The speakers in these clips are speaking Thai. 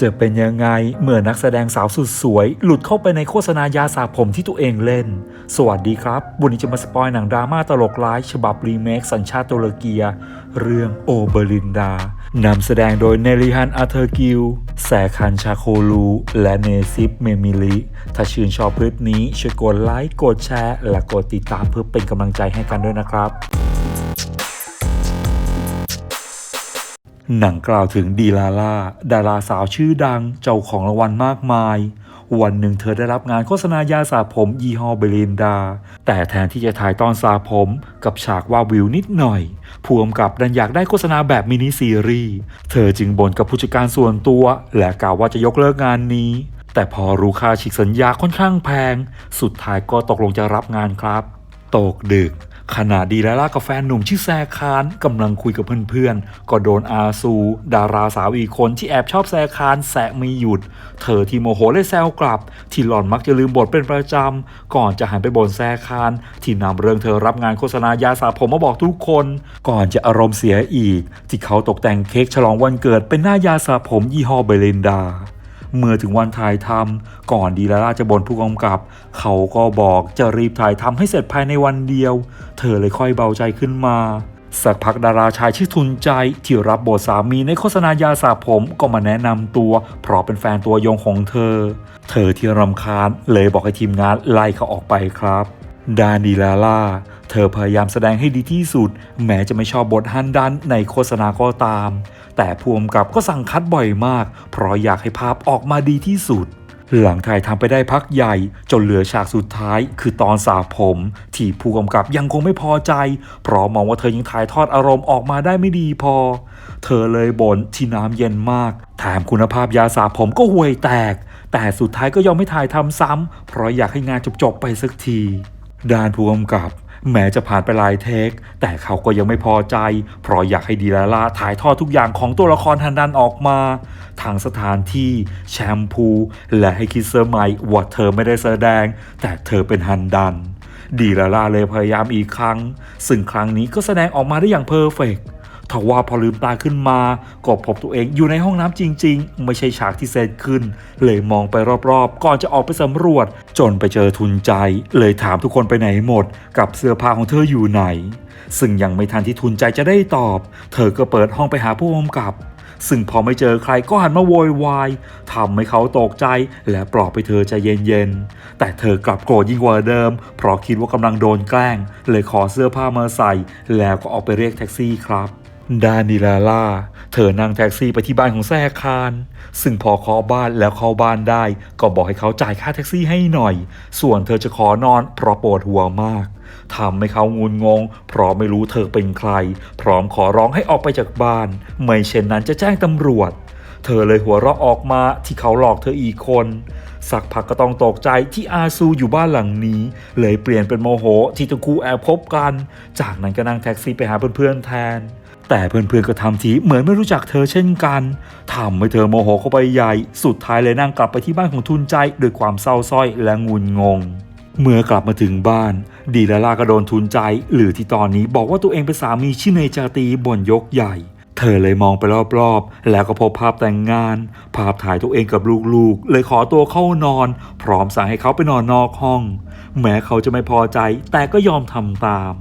จะเป็นยังไงเมื่อนักแสดงสาวสุดสวย หลุดเข้าไปในโฆษณายาสระผมที่ตัวเองเล่น สวัสดีครับ วันนี้จะมาสปอยหนังดราม่าตลกร้าย ฉบับรีเมคสัญชาติตุรกีเรื่องโอเบรินดานำแสดงโดยเนลิฮันอาเทอร์กิล แสคันชาโคลู และเนซิปเมมิลิ ถ้าชื่นชอบคลิปนี้ช่วยกดไลค์กดแชร์ และกดติดตามเพื่อเป็นกำลังใจให้กันด้วยนะครับ หนังกล่าวถึงดีลาล่า ดาราสาวชื่อดัง เจ้าของรางวัลมากมาย วันหนึ่งเธอได้รับงานโฆษณายาสระผมยี่ห้อเบลินดา แต่แทนที่จะถ่ายตอนสระผมกับฉากว่าวิวนิดหน่อยผู้กำกับดันอยากได้โฆษณาแบบมินิซีรีส์ เธอจึงบ่นกับผู้จัดการส่วนตัว และกล่าวว่าจะยกเลิกงานนี้ แต่พอรู้ค่าฉีกสัญญาค่อนข้างแพง สุดท้ายก็ตกลงจะรับงานครับ ตกดึก ขณะดีแลล่ากับแฟนหนุ่มชื่อแซคานกำลังคุยกับเพื่อนๆ ก็โดนอาซู ดาราสาวอีกคนที่แอบชอบแซคานแสะไม่หยุด เธอที่โมโหเลยแซวกลับ ที่หล่อนมักจะลืมบทเป็นประจำ ก่อนจะหันไปบ่นแซคานที่นำเรื่องเธอรับงานโฆษณายาสระผมมาบอกทุกคน ก่อนจะอารมณ์เสียอีก ที่เขาตกแต่งเค้กฉลองวันเกิดเป็นหน้ายาสระผมยี่ห้อเบลินดา เมื่อถึงวันถ่ายทำก่อนดีลาล่าจะบ่นผู้กำกับ เขาก็บอกจะรีบถ่ายทำให้เสร็จภายในวันเดียว เธอเลยค่อยเบาใจขึ้นมาสักพักดาราชายชื่อทุนใจที่รับบทสามีในโฆษณายาสระผมก็มาแนะนำตัว เพราะเป็นแฟนตัวยงของเธอ เธอที่รำคาญเลยบอกให้ทีมงานไล่เขาออกไปครับ ดานีลาล่า เธอพยายามแสดงให้ดีที่สุด แม้จะไม่ชอบบทฮันดันในโฆษณาก็ตาม แต่ผู้กำกับก็สั่งคัดบ่อยมาก เพราะอยากให้ภาพออกมาดีที่สุด หลังถ่ายทำไปได้พักใหญ่ จนเหลือฉากสุดท้าย คือตอนสาผม ที่ผู้กำกับยังคงไม่พอใจ เพราะมองว่าเธอยังถ่ายทอดอารมณ์ออกมาได้ไม่ดีพอ เธอเลยบ่นที่น้ำเย็นมากแถมคุณภาพยาสระผมก็ห่วยแตก แต่สุดท้ายก็ยอมไม่ถ่ายทำซ้ำเพราะอยากให้งานจบๆไปสักที ด้านผู้กำกับ แม้จะผ่านไปหลายเทค แต่เขาก็ยังไม่พอใจ เพราะอยากให้ดีลาล่าถ่ายทอดทุกอย่างของตัวละครฮันดันออกมา ทางสถานที่ แชมพู และให้คิดเซอร์ไมว่าเธอไม่ได้แสดง แต่เธอเป็นฮันดัน ดีลาล่าเลยพยายามอีกครั้ง ซึ่งครั้งนี้ก็แสดงออกมาได้อย่างเพอร์เฟกต์ ทว่าพอลืมตาขึ้นมา ก็พบตัวเองอยู่ในห้องน้ำจริง ๆ ไม่ใช่ฉากที่เซตขึ้น เลยมองไปรอบๆ ก่อนจะออกไปสำรวจ จนไปเจอทุนใจ เลยถามทุกคนไปไหนหมด กับเสื้อผ้าของเธออยู่ไหน ซึ่งยังไม่ทันที่ทุนใจจะได้ตอบ เธอก็เปิดห้องไปหาผู้กำกับซึ่งพอไม่เจอใครก็หันมาโวยวายทำให้เขาตกใจและปลอบไปเธอใจเย็นๆ แต่เธอกลับโกรธยิ่งกว่าเดิม เพราะคิดว่ากำลังโดนแกล้ง เลยขอเสื้อผ้ามาใส่ แล้วก็ออกไปเรียกแท็กซี่ครับ ดานิลาล่า เธอนั่งแท็กซี่ไปที่บ้านของแซคาน ซึ่งพอเคาะบ้านแล้วเข้าบ้านได้ ก็บอกให้เขาจ่ายค่าแท็กซี่ให้หน่อย ส่วนเธอจะขอนอนเพราะปวดหัวมากทำให้เขางุนงง เพราะไม่รู้เธอเป็นใคร พร้อมขอร้องให้ออกไปจากบ้าน ไม่เช่นนั้นจะแจ้งตำรวจ เธอเลยหัวเราะออกมาที่เขาหลอกเธออีกคนสักพักก็ต้องตกใจที่อาซูอยู่บ้านหลังนี้ เลยเปลี่ยนเป็นโมโหที่ทั้งคู่แอบพบกัน จากนั้นก็นั่งแท็กซี่ไปหาเพื่อนๆแทน แต่เพื่อนๆก็ทำทีเหมือนไม่รู้จักเธอเช่นกันทำให้เธอโมโหเข้าไปใหญ่ สุดท้ายเลยนั่งกลับไปที่บ้านของทุนใจด้วยความเศร้าสร้อยและงุนงง เมื่อกลับมาถึงบ้าน ดีลาลาก็โดนทุนใจ หรือที่ตอนนี้บอกว่าตัวเองเป็นสามีชื่อเนจาตีบนยกใหญ่เธอเลยมองไปรอบๆ แล้วก็พบภาพแต่งงาน ภาพถ่ายตัวเองกับลูกๆ เลยขอตัวเข้านอน พร้อมสั่งให้เขาไปนอนนอกห้อง แม้เขาจะไม่พอใจแต่ก็ยอมทำตาม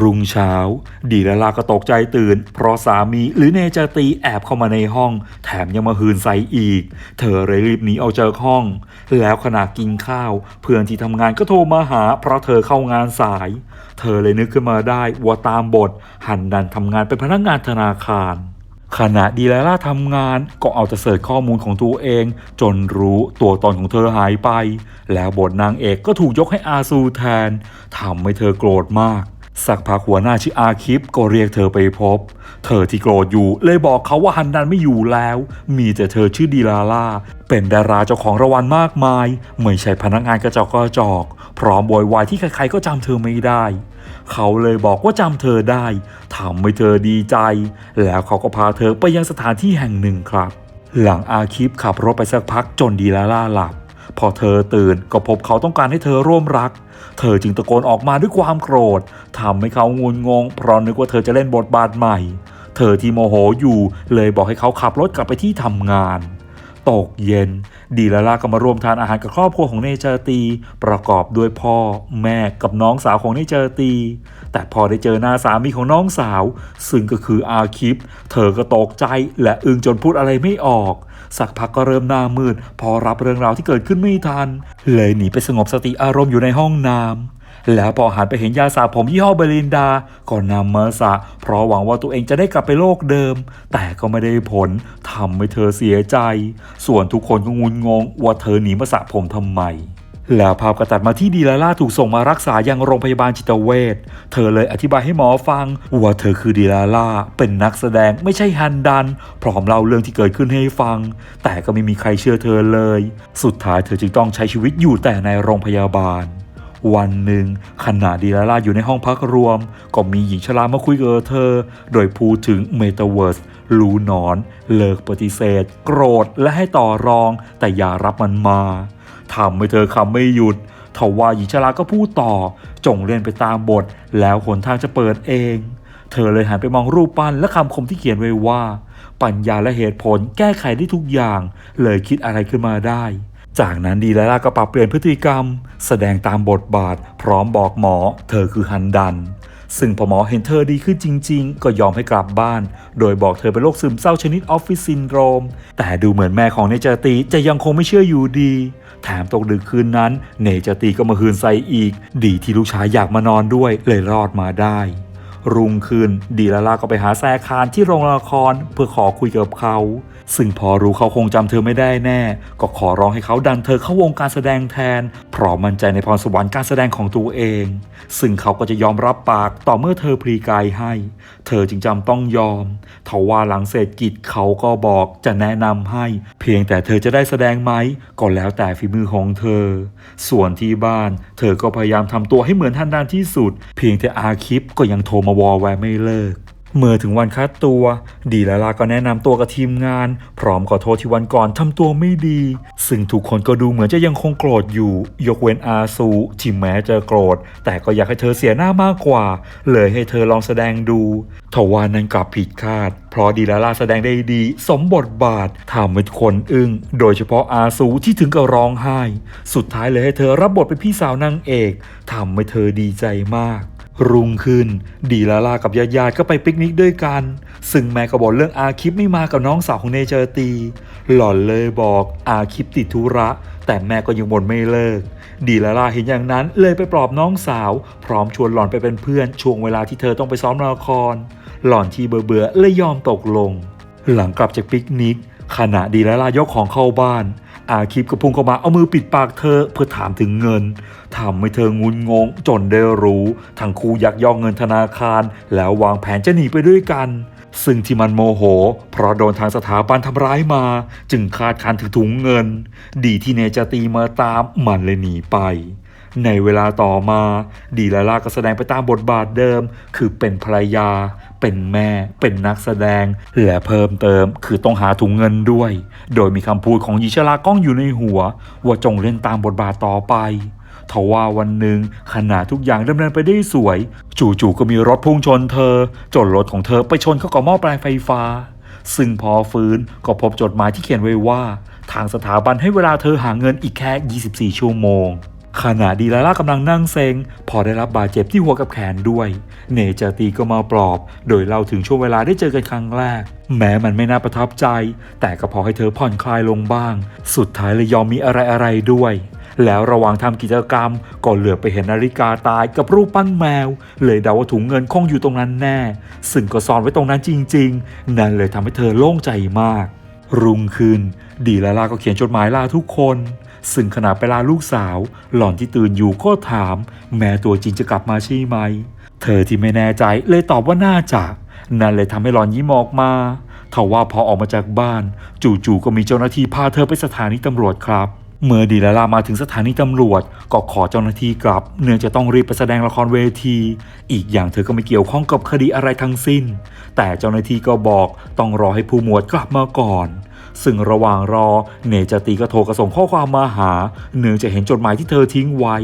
รุ่งเช้า ดีลาลาก็ตกใจตื่น เพราะสามีหรือเนจตีแอบเข้ามาในห้อง แถมยังมาหืนใส่อีก เธอเลยรีบหนีออกจากห้อง แล้วขณะกินข้าว เพื่อนที่ทำงานก็โทรมาหา เพราะเธอเข้างานสาย เธอเลยนึกขึ้นมาได้ว่าตามบท หันดันทำงานเป็นพนักงานธนาคารขณะดีลาล่าทำงานก็เอาแต่เสิร์ชข้อมูลของตัวเอง จนรู้ตัวตนของเธอหายไป แล้วบทนางเอกก็ถูกยกให้อาซูแทนทำให้เธอโกรธมาก สักพักหัวหน้าชื่ออาคิปก็เรียกเธอไปพบ เธอที่โกรธอยู่เลยบอกเขาว่าฮันดันไม่อยู่แล้ว มีแต่เธอชื่อดีลาล่า เป็นดาราเจ้าของรางวัลมากมาย ไม่ใช่พนักงานกระจอกกระจอก พร้อมโวยวายที่ใครๆก็จำเธอไม่ได้ เขาเลยบอกว่าจำเธอได้ทำให้เธอดีใจ แล้วเขาก็พาเธอไปยังสถานที่แห่งหนึ่งครับ หลังอาคิปขับรถไปสักพักจนดีลาล่าหลับ พอเธอตื่นก็พบเขาต้องการให้เธอร่วมรัก เธอจึงตะโกนออกมาด้วยความโกรธทำให้เขางุนงง เพราะนึกว่าเธอจะเล่นบทบาทใหม่ เธอที่โมโหอยู่เลยบอกให้เขาขับรถกลับไปที่ทำงานตกเย็น ดีลาล่าก็มาร่วมทานอาหารกับครอบครัวของเนเจอร์ตี ประกอบด้วยพ่อ แม่กับน้องสาวของเนเจอร์ตี แต่พอได้เจอหน้าสามีของน้องสาว ซึ่งก็คืออาคิป เธอก็ตกใจและอึ้งจนพูดอะไรไม่ออก สักพักก็เริ่มหน้ามืด พอรับเรื่องราวที่เกิดขึ้นไม่ทัน เลยหนีไปสงบสติอารมณ์อยู่ในห้องน้ำแล้วพอหันไปเห็นยาสระผมยี่ห้อเบลินดา ก็นำมาสระเพราะหวังว่าตัวเองจะได้กลับไปโลกเดิม แต่ก็ไม่ได้ผลทำให้เธอเสียใจ ส่วนทุกคนก็งุนงงว่าเธอหนีมาสระผมทำไม แล้วภาพก็ตัดมาที่ดีลาล่าถูกส่งมารักษายังโรงพยาบาลจิตเวช เธอเลยอธิบายให้หมอฟัง ว่าเธอคือดีลาล่า เป็นนักแสดงไม่ใช่ฮันดัน พร้อมเล่าเรื่องที่เกิดขึ้นให้ฟัง แต่ก็ไม่มีใครเชื่อเธอเลย สุดท้ายเธอจึงต้องใช้ชีวิตอยู่แต่ในโรงพยาบาล วันหนึ่งขณะดีลาล่าอยู่ในห้องพักรวม ก็มีหญิงชรามาคุยกับเธอ โดยพูดถึงเมตาเวิร์สรู้นอน เลิกปฏิเสธ โกรธและให้ต่อรอง แต่อย่ารับมันมา ทำให้เธอคำไม่หยุดทว่าหญิงชราก็พูดต่อ จงเล่นไปตามบท แล้วหนทางจะเปิดเอง เธอเลยหันไปมองรูปปั้นและคำคมที่เขียนไว้ว่า ปัญญาและเหตุผลแก้ไขได้ทุกอย่าง เลยคิดอะไรขึ้นมาได้ จากนั้นดีลาล่าก็ปรับเปลี่ยนพฤติกรรม แสดงตามบทบาท พร้อมบอกหมอ เธอคือฮันดัน ซึ่งพอหมอเห็นเธอดีขึ้นจริง ๆ ก็ยอมให้กลับบ้าน โดยบอกเธอเป็นโรคซึมเศร้าชนิดออฟฟิศซินโดรม แต่ดูเหมือนแม่ของเนจอร์ตีจะยังคงไม่เชื่ออยู่ดี แถมตกดึกคืนนั้น เนจตีก็มาฮืนใส่อีก ดีที่ลูกชายอยากมานอนด้วยเลยรอดมาได้ รุ่งขึ้นดีลาลาก็ไปหาแซคานที่โรงละครเพื่อขอคุยกับเขา ซึ่งพอรู้เขาคงจำเธอไม่ได้แน่ ก็ขอร้องให้เขาดันเธอเข้าวงการแสดงแทน เพราะมั่นใจในพรสวรรค์การแสดงของตัวเอง ซึ่งเขาก็จะยอมรับปากต่อเมื่อเธอพลีกายให้ เธอจึงจำต้องยอมทว่าหลังเสร็จกิจเขาก็บอกจะแนะนำให้ เพียงแต่เธอจะได้แสดงไหมก็แล้วแต่ฝีมือของเธอ ส่วนที่บ้าน เธอก็พยายามทำตัวให้เหมือนทันดานที่สุด เพียงแต่อาคิปก็ยังโทรมาวอแวร์ไม่เลิก เมื่อถึงวันคัดตัว ดีลาลาก็แนะนำตัวกับทีมงาน พร้อมขอโทษที่วันก่อนทำตัวไม่ดี ซึ่งทุกคนก็ดูเหมือนจะยังคงโกรธอยู่ ยกเว้นอาซูที่แม้จะโกรธ แต่ก็อยากให้เธอเสียหน้ามากกว่า เลยให้เธอลองแสดงดูทว่านั้นกลับผิดคาด เพราะดีลาลาแสดงได้ดี สมบทบาททำให้คนอึง้ง โดยเฉพาะอาซูที่ถึงกับร้องไห้ สุดท้ายเลยให้เธอรับบทเป็นพี่สาวนางเอกทำให้เธอดีใจมาก รุ่งขึ้น ดีลาลากับญาติญาติๆก็ไปปิกนิกด้วยกัน ซึ่งแม่ก็บอกเรื่องอาคิปไม่มากับน้องสาวของเนเจอร์ตี หล่อนเลยบอกอาคิปติดธุระ แต่แม่ก็ยังบ่นไม่เลิก ดีลาลาเห็นอย่างนั้นเลยไปปลอบน้องสาว พร้อมชวนหล่อนไปเป็นเพื่อนช่วงเวลาที่เธอต้องไปซ้อมละคร หล่อนที่เบื่อเบื่อเลยยอมตกลง หลังกลับจากปิกนิกขณะดีลาลายกของเข้าบ้าน อาคิปก็พุ่งเข้ามาเอามือปิดปากเธอเพื่อถามถึงเงินทำให้เธองุนงง จนได้รู้ทั้งคู่ยักยอกเงินธนาคาร แล้ววางแผนจะหนีไปด้วยกัน ซึ่งที่มันโมโห เพราะโดนทางสถาบันทำร้ายมา จึงคาดคันถึงถุงเงิน ดีที่เนจะตีมาตามมันเลยหนีไป ในเวลาต่อมาดีลาล่าก็แสดงไปตามบทบาทเดิม คือเป็นภรรยา เป็นแม่ เป็นนักแสดง และเพิ่มเติมคือต้องหาถุงเงินด้วย โดยมีคำพูดของยิชลาก้องอยู่ในหัว ว่าจงเล่นตามบทบาทต่อไปทว่าวันหนึ่งขณะทุกอย่างดำเนินไปได้สวย จู่ๆก็มีรถพุ่งชนเธอ จนรถของเธอไปชนเข้ากับหม้อแปลงไฟฟ้า ซึ่งพอฟื้นก็พบจดหมายที่เขียนไว้ว่า ทางสถาบันให้เวลาเธอหาเงินอีกแค่ 24 ชั่วโมง ขณะดีลาล่ากำลังนั่งเซ็งพอได้รับบาดเจ็บที่หัวกับแขนด้วย เนจอร์ตีก็มาปลอบ โดยเล่าถึงช่วงเวลาได้เจอกันครั้งแรก แม้มันไม่น่าประทับใจ แต่ก็พอให้เธอผ่อนคลายลงบ้าง สุดท้ายเลยยอมมีอะไรอะไรด้วย แล้วระหว่างทำกิจกรรมก็เหลือไปเห็นนาฬิกาตายกับรูปปั้นแมว เลยเดาว่าถุงเงินคงอยู่ตรงนั้นแน่ ซึ่งก็ซ่อนไว้ตรงนั้นจริง ๆ นั่นเลยทำให้เธอโล่งใจมาก รุ่งขึ้นดีลาลาก็เขียนจดหมายลาทุกคน ซึ่งขณะไปลาลูกสาว หล่อนที่ตื่นอยู่ก็ถาม แม่ตัวจริงจะกลับมาใช่ไหม เธอที่ไม่แน่ใจเลยตอบว่าน่าจะ นั่นเลยทำให้หลอนยิ้มออกมาทว่าพอออกมาจากบ้าน จู่ๆก็มีเจ้าหน้าที่พาเธอไปสถานีตำรวจครับเมื่อดีลาลามาถึงสถานีตำรวจ ก็ขอเจ้าหน้าที่กลับ เนื่องจะต้องรีบไปแสดงละครเวที อีกอย่างเธอก็ไม่เกี่ยวข้องกับคดีอะไรทั้งสิ้น แต่เจ้าหน้าที่ก็บอกต้องรอให้ผู้หมวดกลับมาก่อน ซึ่งระหว่างรอ เนจาตีก็โทรกระส่งข้อความมาหา เนื่องจากเห็นจดหมายที่เธอทิ้งไว้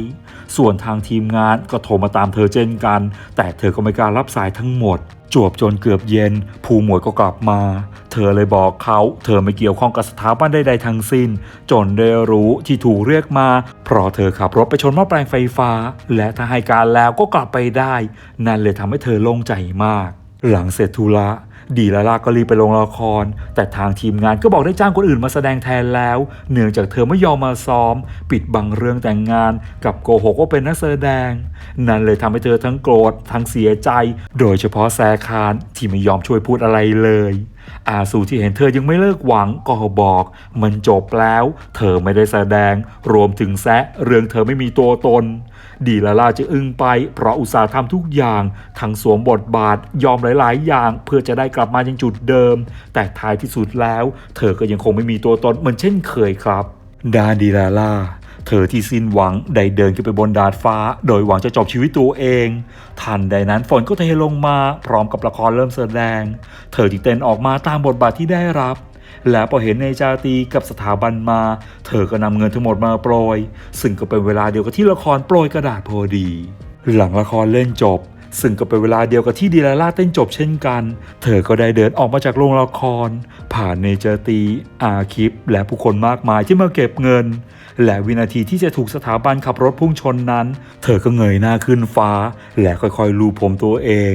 ส่วนทางทีมงานก็โทรมาตามเธอเช่นกัน แต่เธอก็ไม่กล้ารับสายทั้งหมด จวบจนเกือบเย็น ผู้หมวดก็กลับมา เธอเลยบอกเขา เธอไม่เกี่ยวข้องกับสถาบันใดๆทั้งสิ้น จนได้รู้ที่ถูกเรียกมา เพราะเธอขับรถไปชนหม้อแปลงไฟฟ้า และถ้าให้การแล้วก็กลับไปได้ นั่นเลยทำให้เธอโล่งใจมาก หลังเสร็จธุระ ดีลาลาก็รีบไปลงละคร แต่ทางทีมงานก็บอกได้จ้างคนอื่นมาแสดงแทนแล้ว เนื่องจากเธอไม่ยอมมาซ้อม ปิดบังเรื่องแต่งงาน กับโกหกว่าเป็นนักแสดง นั่นเลยทำให้เธอทั้งโกรธทั้งเสียใจ โดยเฉพาะแซคานที่ไม่ยอมช่วยพูดอะไรเลยอาสูที่เห็นเธอยังไม่เลิกหวังก็บอก มันจบแล้ว เธอไม่ได้แสดง รวมถึงแซะเรื่องเธอไม่มีตัวตน ดีลาลาจะอึ้งไป เพราะอุตสาห์ทำทุกอย่าง ทั้งสวมบทบาทยอมหลาย ๆ อย่าง เพื่อจะได้กลับมายังจุดเดิม แต่ท้ายที่สุดแล้ว เธอก็ยังคงไม่มีตัวตนเหมือนเช่นเคยครับดานดีลาลาเธอที่สิ้นหวังได้เดินขึ้นไปบนดาดฟ้า โดยหวังจะจบชีวิตตัวเอง ทันใดนั้นฝนก็เทลงมา พร้อมกับละครเริ่มแสดง เธอจึงเต้นออกมาตามบทบาทที่ได้รับ และพอเห็นในจาตีกับสถาบันมา เธอก็นำเงินทั้งหมดมาโปรย ซึ่งก็เป็นเวลาเดียวกับที่ละครโปรยกระดาษพอดี หลังละครเล่นจบ ซึ่งก็เป็นเวลาเดียวกับที่ดีลาล่าเต้นจบเช่นกัน เธอก็ได้เดินออกมาจากโรงละคร ผ่านเนเจอร์ตีอาคิป และผู้คนมากมายที่มาเก็บเงิน และวินาทีที่จะถูกสถาบันขับรถพุ่งชนนั้น เธอก็เงยหน้าขึ้นฟ้า และค่อยๆลูบผมตัวเอง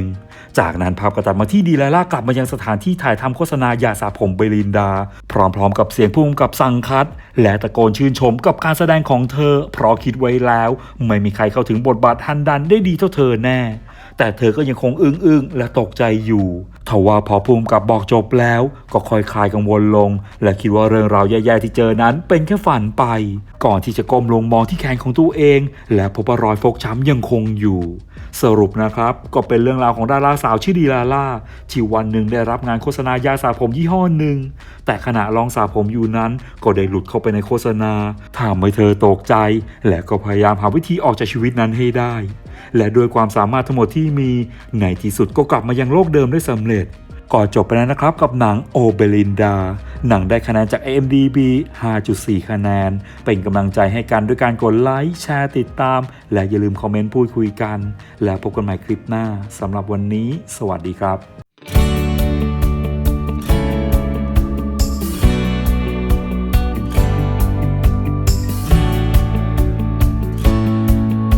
จากนั้นภาพก็ตัดมาที่ดีไลล่ากลับมายังสถานที่ถ่ายทำโฆษณายาสระผมเบลินดา พร้อมๆกับเสียงพุ่มกับสังคัด และตะโกนชื่นชมกับการแสดงของเธอ เพราะคิดไว้แล้ว ไม่มีใครเข้าถึงบทบาทฮันดันได้ดีเท่าเธอแน่ แต่เธอก็ยังคงอึ้งอึงๆและตกใจอยู่ทว่าพอภูมิกับบอกจบแล้ว ก็ค่อยคลายกังวลลง และคิดว่าเรื่องราวแย่ๆที่เจอนั้นเป็นแค่ฝันไป ก่อนที่จะก้มลงมองที่แขนของตัวเอง และพบว่ารอยฟกช้ำยังคงอยู่ สรุปนะครับ ก็เป็นเรื่องราวของดาราสาวชื่อดีลาล่าที่วันหนึ่งได้รับงานโฆษณายาสระผมยี่ห้อหนึ่งแต่ขณะลองสระผมอยู่นั้น ก็ได้หลุดเข้าไปในโฆษณาทำให้เธอตกใจ และก็พยายามหาวิธีออกจากชีวิตนั้นให้ได้ และด้วยความสามารถทั้งหมดที่มีในที่สุดก็กลับมายังโลกเดิมได้สำเร็จก่อนจบไปแล้วนะครับกับหนังโอเบลินดา หนังได้คะแนนจาก AMDB 5.4 คะแนน เป็นกำลังใจให้กันด้วยการกดไลค์แชร์ติดตาม และอย่าลืมคอมเมนต์พูดคุยกัน แล้วพบกันใหม่คลิปหน้าสำหรับวันนี้ สวัสดีครับ